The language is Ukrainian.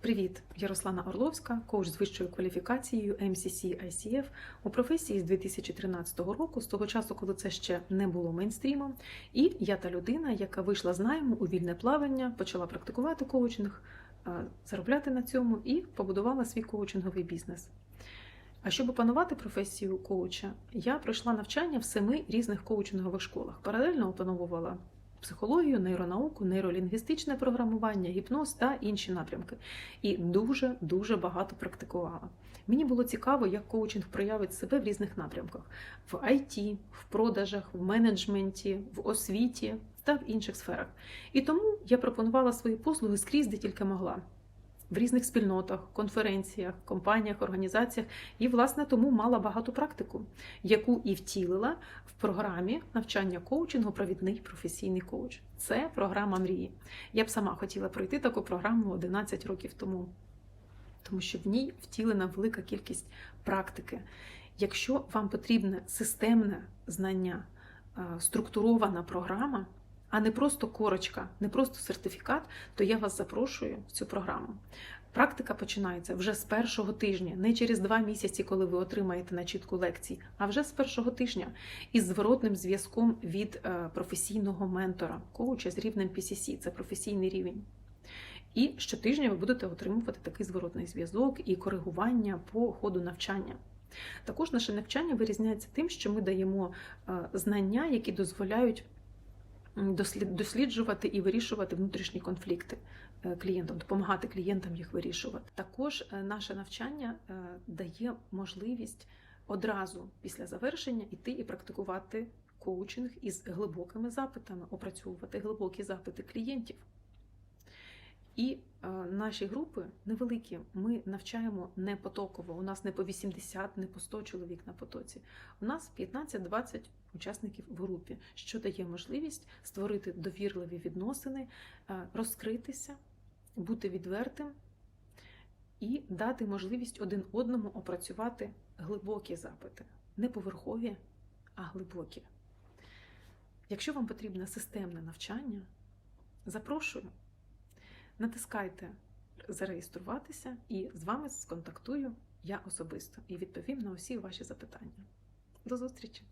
Привіт, я Руслана Орловська, коуч з вищою кваліфікацією MCC ICF у професії з 2013 року, з того часу, коли це ще не було мейнстрімом. І я та людина, яка вийшла з найму у вільне плавання, почала практикувати коучинг, заробляти на цьому і побудувала свій коучинговий бізнес. А щоб опанувати професію коуча, я пройшла навчання в семи різних коучингових школах. Паралельно опановувала психологію, нейронауку, нейролінгвістичне програмування, гіпноз та інші напрямки. І дуже дуже багато практикувала. Мені було цікаво, як коучинг проявить себе в різних напрямках: в IT, в продажах, в менеджменті, в освіті та в інших сферах. І тому я пропонувала свої послуги скрізь, де тільки могла. В різних спільнотах, конференціях, компаніях, організаціях і, власне, тому мала багату практику, яку і втілила в програмі навчання коучингу Провідний професійний коуч. Це програма мрії. Я б сама хотіла пройти таку програму 11 років тому, тому що в ній втілена велика кількість практики. Якщо вам потрібне системне знання, е, структурована програма, а не просто корочка, не просто сертифікат, то я вас запрошую в цю програму. Практика починається вже з першого тижня, не через два місяці, коли ви отримаєте начітку лекцій, а вже з першого тижня із зворотним зв'язком від е, професійного ментора, коуча з рівнем PCC, це професійний рівень. І щотижня ви будете отримувати такий зворотний зв'язок і коригування по ходу навчання. Також наше навчання вирізняється тим, що ми даємо е, знання, які дозволяють досліджувати і вирішувати внутрішні конфлікти е, клієнтам, допомагати клієнтам їх вирішувати. Також е, наше навчання е, дає можливість одразу після завершення йти і практикувати коучинг із глибокими запитами, опрацьовувати глибокі запити клієнтів. І е, наші групи невеликі. Ми навчаємо не потоково. У нас не по 80, не по 100 чоловік на потоці. У нас 15-20 учасників в групі, що дає можливість створити довірливі відносини, е, розкритися, бути відвертим і дати можливість один одному опрацювати глибокі запити, не поверхові, а глибокі. Якщо вам потрібне системне навчання, запрошую. Натискайте зареєструватися, і з вами сконтактую я особисто і відповім на усі ваші запитання. До зустрічі!